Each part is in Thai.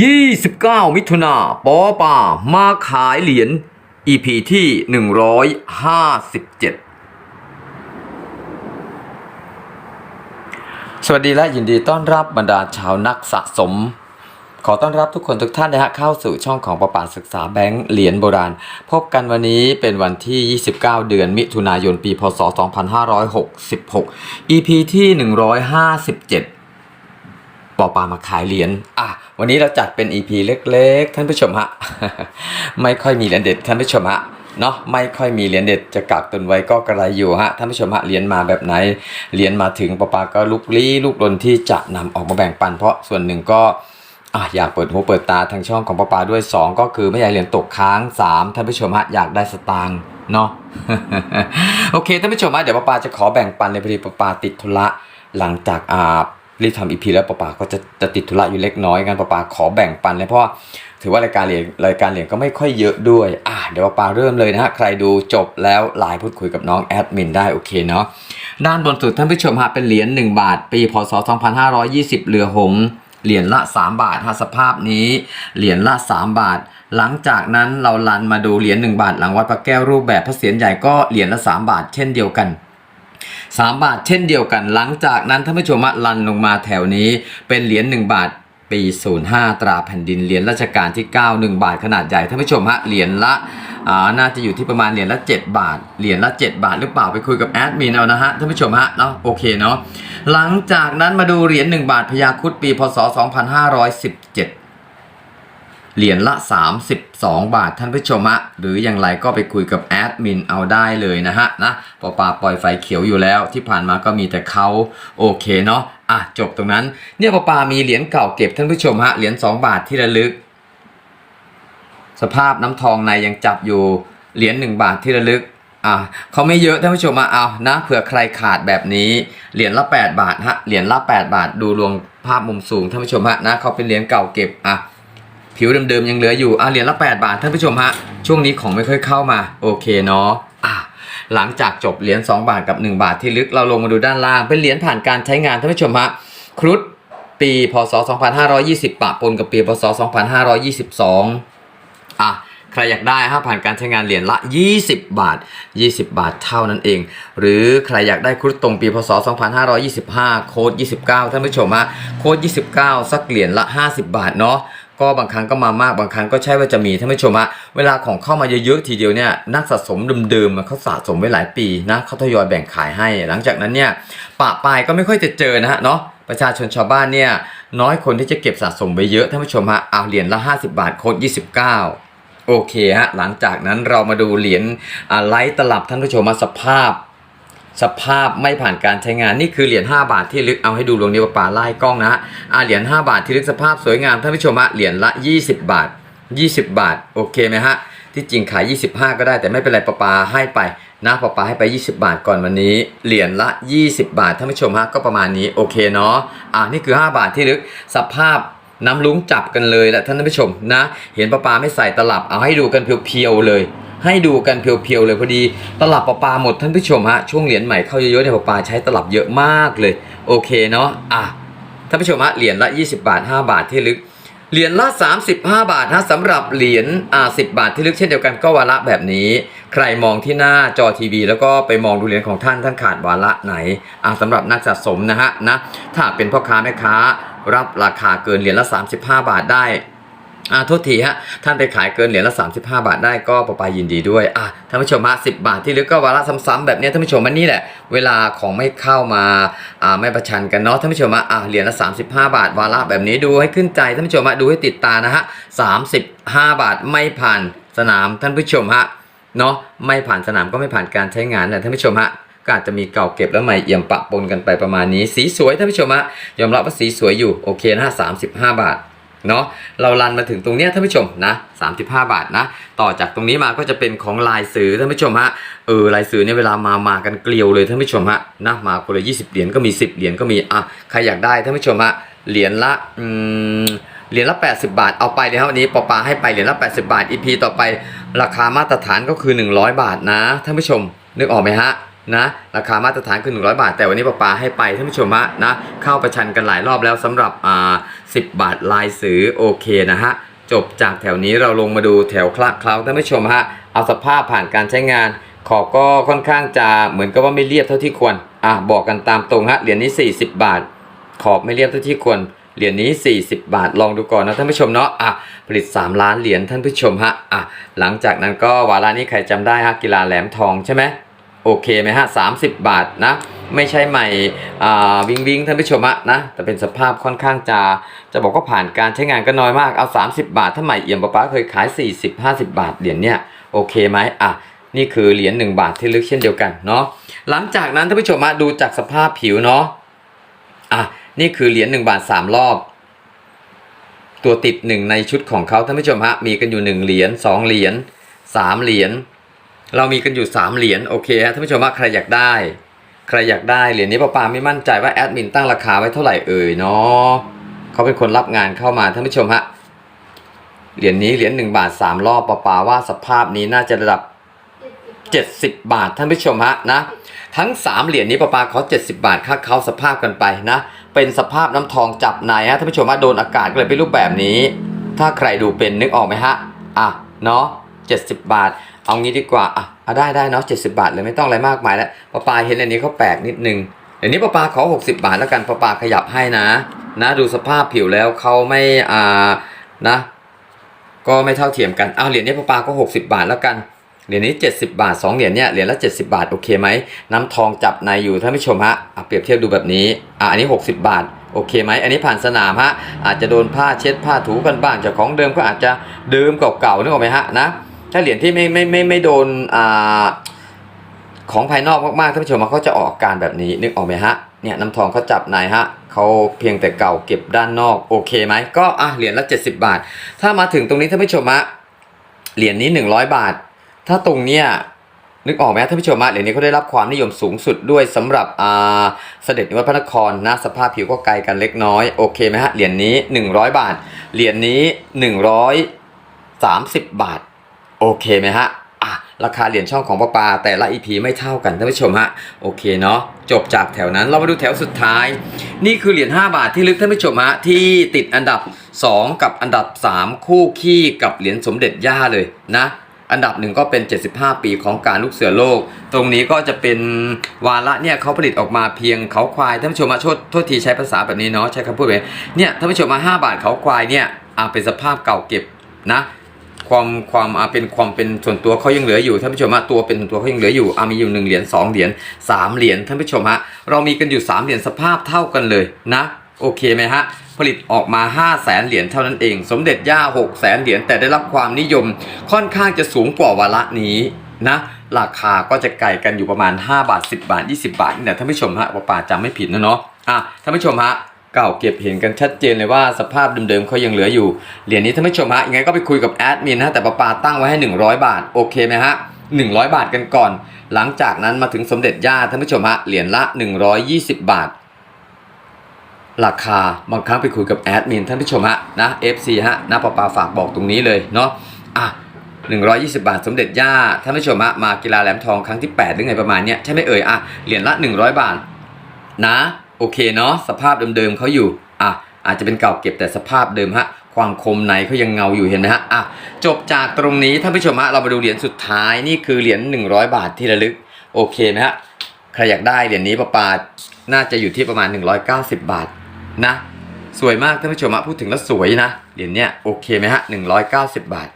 29 มิถุนาปอป่ามาขายเหรียญ EP ที่ 157 สวัสดีและยินดีต้อนรับบรรดาชาวนักสะสม ขอต้อนรับทุกคนทุกท่านนะฮะเข้าสู่ช่องของประปาศึกษาแบงค์เหรียญโบราณ พบกันวันนี้เป็นวันที่ 29 เดือนมิถุนายนปี พศ 2566 EP ที่ 157 อปามาขายเหรียญอะวันนี้เราจัดเป็น EP เล็ก ๆ ท่านผู้ชมฮะ ไม่ค่อยมีเหรียญเด็ดท่านผู้ชมฮะเนาะไม่ค่อยมีเหรียญเด็ดจะกักตุนไว้ก็กระไรอยู่ฮะท่านผู้ชมฮะเหรียญมาแบบไหนเหรียญมาถึงปอปาก็ลุกลี้ลุกลนที่จะนำออกมาแบ่งปัน เพราะส่วนหนึ่งก็ออยากเปิดหูเปิดตาทางช่องของปอปาด้วย 2 ก็คือไม่อยากเหรียญตกค้าง 3 ท่านผู้ชมฮะอยากได้สตางค์เนาะโอเคท่านผู้ชมฮะเดี๋ยวปอปาจะขอแบ่งปันเลยพอดีปอปาติดธุระหลังจากอ่า รีบทำอีพีแล้วปะปาก็จะจะติดธุระอยู่เล็กน้อยกันปะปาขอแบ่งปันเลยเพราะถือว่ารายการเหรียนรายการเหรียนก็ไม่ค่อยเยอะด้วย อะเดี๋ยวปะปาเริ่มเลยนะฮะ ใครดูจบแล้วไลน์พูดคุยกับน้องแอดมินได้โอเคเนาะ ด้านบนสุดท่านผู้ชมฮะเป็นเหรียญ1บาท ปีพศ 2520 เรือหงส์เหรียญละ 3 บาทฮะสภาพนี้ เหรียญละ 3 บาท หลังจากนั้นเราลันมาดูเหรียญ1บาท หลังวัดพระแก้วรูปแบบพระเศียรใหญ่ก็เหรียญละ 3 บาท เช่นเดียวกัน สามบาทเช่นเดียวกัน หลังจากนั้นท่านผู้ชมลันลงมาแถวนี้เป็นเหรียญ1บาทปี 05 ตราแผ่นดินเหรียญราชการที่ 9 1 บาทขนาดใหญ่ท่านผู้ชมฮะเหรียญละอ่าน่าจะอยู่ที่ประมาณเหรียญละ 7 บาท เหรียญละ 7 บาทหรือเปล่าไปคุยกับแอดมินเอานะฮะท่านผู้ชมฮะเนาะโอเคเนาะหลังจากนั้นมาดูเหรียญ1บาทพยาคุดปีพศ 2517 เหรียญละ 32 บาทท่านผู้ชมฮะหรืออย่างไรก็ไปคุยกับแอดมินเอาได้เลยนะฮะนะปอปาปล่อยไฟเขียวอยู่แล้วที่ผ่านมาก็มีแต่เขาโอเคเนาะอะจบตรงนั้นเนี่ยปอปามีเหรียญเก่าเก็บท่านผู้ชมฮะเหรียญ2บาทที่ระลึก สภาพน้ำทองในยังจับอยู่เหรียญ1บาทที่ระลึกอะเขาไม่เยอะท่านผู้ชมมาเอานะเผื่อใครขาดแบบนี้เหรียญละ 8 บาทฮะเหรียญละ 8 บาทดูรวงภาพมุมสูงท่านผู้ชมฮะนะเขาเป็นเหรียญเก่าเก็บอะ ผิวเดิมๆยังเหลืออยู่อะเหรียญละ 8 บาทท่านผู้ชมฮะ ช่วงนี้ของไม่ค่อยเข้ามา โอเคเนาะอะหลังจากจบเหรียญ2 บาทกับ 1 บาทที่ลึกเราลงมาดูด้านล่าง เป็นเหรียญผ่านการใช้งานท่านผู้ชมฮะครุฑปีพศ 2520 ปะปนกับปีพศ 2522อะใครอยากได้ฮะผ่านการใช้งานเหรียญละ 20 บาท 20 บาทเท่านั้นเอง หรือใครอยากได้ครุฑตรงปีพศ 2525 โค้ด 29 ท่านผู้ชมฮะโค้ด 29 สักเหรียญละ 50 บาทเนาะ ก็บางครั้งก็มามากบางครั้งก็ใช่ว่าจะมีท่านผู้ชมฮะเวลาของเข้ามาเยอะๆทีเดียวเนี่ยนักสะสมเดิมๆเขาสะสมไว้หลายปีนะเขาทยอยแบ่งขายให้ หลังจากนั้นเนี่ยปะปลายก็ไม่ค่อยจะเจอนะฮะเนาะประชาชนชาวบ้านเนี่ยน้อยคนที่จะเก็บสะสมไว้เยอะท่านผู้ชมฮะเอาเหรียญละ 50 บาทโค้ด29 โอเคฮะหลังจากนั้นเรามาดูเหรียญอ่าไลท์ตลับท่านผู้ชมมาสภาพ สภาพไม่ผ่านการใช้งานนี่คือเหรียญ5บาทที่ลึกเอาให้ดูลงนี้วป่าไล่กล้องนะฮะอ่าเหรียญ5บาทที่ลึกสภาพสวยงามท่านผู้ชมฮะเหรียญละ 20 บาท 20 บาทโอเคไหมฮะที่จริงขาย 25 ก็ได้แต่ไม่เป็นไรปะปาให้ไปนะปะปาให้ไป 20 บาทก่อนวันนี้ เหรียญละ 20 บาทท่านผู้ชมฮะก็ประมาณนี้โอเคเนาะอ่านี่คือ 5 บาทที่ลึกสภาพน้ำลุ้งจับกันเลยแหละท่านผู้ชมนะ เห็นปลาปลาไม่ใส่ตลับเอาให้ดูกันเพียวๆเลย ให้ดูกันเพียวๆเลยพอดีตลับปลาปาหมดท่านผู้ชมฮะช่วงเหรียญใหม่เข้าเยอะๆเนี่ยปลาปาใช้ตลับเยอะมากเลย โอเคเนาะอะท่านผู้ชมฮะเหรียญละ 20 บาท 5 บาทที่ลึกเหรียญละ 35 บาทนะสำหรับเหรียญอ่า10บาทที่ลึกเช่นเดียวกันก็วาระแบบนี้ ใครมองที่หน้าจอทีวี แล้วก็ไปมองดูเหรียญของท่านท่านขาดวาระไหนอ่าสำหรับนักสะสมนะฮะนะถ้าเป็นพ่อค้าแม่ค้า รับราคาเกินเหรียญละ 35 บาทได้ อ่าโทษทีฮะท่านไปขายเกินเหรียญละ35 บาทได้ก็ปปายินดีด้วยอะท่านผู้ชมฮะ10บาทที่ลึกก็วาระซ้ำๆแบบนี้ท่านผู้ชมมันนี่แหละ เวลาของไม่เข้ามาอ่าไม่ประชันกันเนาะท่านผู้ชมฮะอะเหรียญละ35 บาท วาระแบบนี้ดูให้ขึ้นใจท่านผู้ชมฮะดูให้ติดตานะฮะ35 บาทไม่ผ่านสนามท่านผู้ชมฮะเนาะไม่ผ่านสนามก็ไม่ผ่านการใช้งานนะท่านผู้ชมฮะก็อาจจะมีเก่าเก็บแล้วใหม่เอี่ยมปะปนกันไปประมาณนี้ สีสวยท่านผู้ชมฮะยอมรับว่าสีสวยอยู่โอเคนะฮะ35บาท เนาะเราลันมาถึงตรงเนี้ยท่านผู้ชมนะ35 บาทนะ ต่อจากตรงนี้มาก็จะเป็นของลายซื้อท่านผู้ชมฮะเออลายซื้อเนี่ยเวลามามากันเกลียวเลยท่านผู้ชมฮะนะมาคนละ20 เหรียญก็มี 10 เหรียญก็มีอะใครอยากได้ท่านผู้ชมฮะเหรียญละอืมเหรียญละ 80 บาท เอาไปเลยครับวันนี้ปอปาให้ไปเหรียญละ 80 บาทอีพีต่อไป ราคามาตรฐานก็คือ 100 บาทนะท่านผู้ชม นึกออกไหมฮะนะราคามาตรฐานคือ 100 บาท แต่วันนี้ป้าปาให้ไปท่านผู้ชมฮะนะเข้าประชันกันหลายรอบแล้วสำหรับอ่า 10 บาทลายสือโอเคนะฮะจบจากแถวนี้เราลงมาดูแถวคละเคล้าท่านผู้ชมฮะเอาสภาพผ่านการใช้งาน ขอบก็ค่อนข้างจะเหมือนกับว่าไม่เรียบเท่าที่ควรอะบอกกันตามตรงฮะเหรียญนี้ 40 บาท ขอบไม่เรียบเท่าที่ควรเหรียญนี้ 40 บาท ลองดูก่อนนะท่านผู้ชมเนาะ อะ ผลิต 3 ล้านเหรียญท่านผู้ชมฮะ อะ หลังจากนั้นก็วาระนี้ใครจำได้ฮะ กีฬาแหลมทองใช่ไหม โอเคไหมฮะ30บาทนะไม่ใช่ใหม่วิงวิงท่านผู้ชมะนะแต่เป็นสภาพค่อนข้างจะจะบอกว่าผ่านการใช้งานก็น้อยมากเอา 30 บาท ถ้าใหม่เอี่ยมป๊าป๊าเคยขาย 40 50 บาทเหรียญเนี่ยโอเคไหมอะนี่คือเหรียญ1บาทที่ลึกเช่นเดียวกันเนาะหลังจากนั้นท่านผู้ชมมาดูจากสภาพผิวเนาะอะนี่คือเหรียญ1บาท 3 รอบ ตัวติดหนึ่งในชุดของเขาท่านผู้ชมฮะมีกันอยู่ 1 เหรียญ2เหรียญ3เหรียญ เรามีกันอยู่ 3 เหรียญโอเคฮะท่านผู้ชมว่าใครอยากได้ ใครอยากได้เหรียญนี้ป้าปาไม่มั่นใจว่าแอดมินตั้งราคาไว้เท่าไหร่เอ่ยเนาะเขาเป็นคนรับงานเข้ามาท่านผู้ชมฮะเหรียญนี้เหรียญ1บาท3รอบป้าปาว่าสภาพนี้น่าจะระดับ 70 บาทท่านผู้ชมฮะนะทั้ง 3 เหรียญนี้ป้าปาขอ70 บาทค่าเขาสภาพกันไปนะ เป็นสภาพน้ำทองจับในฮะท่านผู้ชมฮะโดนอากาศก็เลยเป็นรูปแบบนี้ ถ้าใครดูเป็นนึกออกไหมฮะอะเนาะ70 บาท เอางี้ดีกว่า อะอะได้ได้เนาะ70บาทเลยไม่ต้องอะไรมากมายแล้วปปาเห็นอันนี้เขาแปลกนิดนึงเดี๋ยวนี้ปปาขอ 60 บาทแล้วกันปปาขยับให้นะ นะดูสภาพผิวแล้วเขาไม่ อ่า นะ ก็ไม่เท่าเทียมกันเอาเหรียญนี้ป้าปาก็ 60 บาทแล้วกัน เหรียญนี้ 70 บาท 2 เหรียญเนี่ย เหรียญละ 70 บาท โอเคไหม น้ำทองจับในอยู่ท่านผู้ชมฮะอะเปรียบเทียบดูแบบนี้ อะอันนี้ 60 บาทโอเคไหม อันนี้ผ่านสนามฮะ อาจจะโดนผ้าเช็ดผ้าถูกันบ้างจากของเดิมก็อาจจะเดิมเก่าๆนึกออกไหมฮะนะ ถ้าเหรียญที่ไม่ไม่ไม่ไม่โดนอ่าของภายนอกมากๆท่านผู้ชมเขาจะออกการแบบนี้นึกออกไหมฮะเนี่ยน้ำทองเขาจับในฮะเขาเพียงแต่เก่าเก็บด้านนอกโอเคไหมก็อะเหรียญละ 70 บาท ถ้ามาถึงตรงนี้ท่านผู้ชมฮะเหรียญนี้ 100 บาท ถ้าตรงเนี้ยนึกออกไหมท่านผู้ชมฮะเหรียญนี้เขาได้รับความนิยมสูงสุดด้วยสำหรับอ่าเสด็จนิวัฒพระนครนะสภาพผิวก็ไกลกันเล็กน้อยโอเคไหมฮะเหรียญนี้ 100 บาท เหรียญนี้ 130 บาท โอเคไหมฮะอะราคาเหรียญช่องของปาปาแต่ละ EP ไม่เท่ากันท่านผู้ชมฮะโอเคเนาะจบจากแถวนั้นเรามาดูแถวสุดท้าย นี่คือเหรียญ5บาทที่ลึกท่านผู้ชมฮะที่ติดอันดับ 2 กับอันดับ 3 คู่ขี้กับเหรียญสมเด็จย่าเลยนะอันดับหนึ่งก็เป็น 75 ปีของการลูกเสือโลก ตรงนี้ก็จะเป็นวาระเนี่ยเขาผลิตออกมาเพียงเขาควายท่านผู้ชมมาโทษโทษทีใช้ภาษาแบบนี้เนาะใช้คำพูดแบบนี้เนี่ยท่านผู้ชมมา 5 บาทเขาควายเนี่ยอ่าเป็นสภาพเก่าเก็บนะ ความความอาเป็นความเป็นส่วนตัวเขายังเหลืออยู่ท่านผู้ชมฮะตัวเป็นส่วนตัวเขายังเหลืออยู่อามีอยู่หนึ่งเหรียญสองเหรียญสามเหรียญท่านผู้ชมฮะเรามีกันอยู่สามเหรียญสภาพเท่ากันเลยนะโอเคไหมฮะผลิตออกมา5 0 0แสนเหรียญเท่านั้นเอง สมเด็จย่า6 0แสนเหรียญแต่ได้รับความนิยมค่อนข้างจะสูงกว่าวาระนี้นะราคาก็จะไกลกันอยู่ประมาณ 5 บาท 10 บาท 20 บาทนี่แหละท่านผู้ชมฮะว่าป่าจำไม่ผิดนะเนาะอะท่านผู้ชมฮะ เก่าเก็บเห็นกันชัดเจนเลยว่าสภาพเดิมๆเขายังเหลืออยู่ เหรียญนี้ท่านผู้ชมฮะยังไงก็ไปคุยกับแอดมินนะแต่ปาปาตั้งไว้ให้ 100 บาท โอเคไหมฮะ 100 บาทกันก่อน หลังจากนั้นมาถึงสมเด็จย่าท่านผู้ชมฮะเหรียญละ 120 บาท ราคาบางครั้งไปคุยกับแอดมินท่านผู้ชมฮะนะ FC ฮะนะปาปาฝากบอกตรงนี้เลยเนาะอะ120 บาทสมเด็จย่าท่านผู้ชมฮะมากีฬาแหลมทองครั้งที่ 8 หรือไงประมาณเนี้ยใช่ไหมเอ่ยอะเหรียญละ 100 บาทนะ โอเคเนาะสภาพเดิมๆเขาอยู่อะอาจจะเป็นเก่าเก็บแต่สภาพเดิมฮะความคมในเขายังเงาอยู่เห็นไหมฮะอะจบจากตรงนี้ท่านผู้ชมฮะเรามาดูเหรียญสุดท้ายนี่คือเหรียญ100 บาทที่ระลึกโอเคไหมฮะใครอยากได้เหรียญนี้ประปาน่าจะอยู่ที่ประมาณ 190 บาทนะสวยมากท่านผู้ชมฮะพูดถึงแล้วสวยนะเหรียญเนี้ยโอเคไหมฮะ190 บาท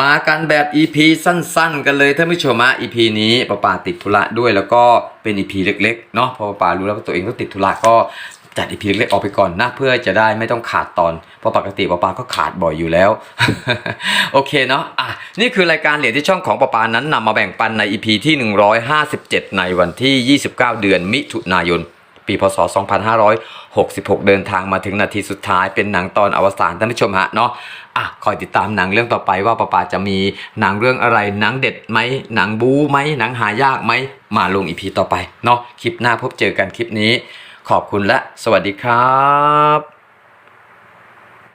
มากันแบบ EP สั้นๆ กันเลยท่านผู้ชมฮะ EP นี้ป้าป่าติดธุระด้วยแล้วก็เป็น EP เล็กๆเนาะเพอป้าป่ารู้แล้วว่าตัวเองต้องติดธุระก็จัด EP เล็กๆออกไปก่อนนะเพื่อจะได้ไม่ต้องขาดตอน เพราะปกติป้าป่าก็ขาดบ่อยอยู่แล้ว โอเคเนาะอะนี่คือรายการเหรียญที่ช่องของป้าป่านั้นนำมาแบ่งปันใน EP ที่ 157 ในวันที่ 29 เดือนมิถุนายน ปีพศ 2566 เดินทางมาถึงนาทีสุดท้ายเป็นหนังตอนอวสานท่านผู้ชมฮะเนาะอะคอยติดตามหนังเรื่องต่อไปว่าปาปาจะมีหนังเรื่องอะไรหนังเด็ดไหมหนังบู๊ไหมหนังหายากไหมมาลงอีพีต่อไปเนาะคลิปหน้าพบเจอกันคลิปนี้ ขอบคุณและสวัสดีครับ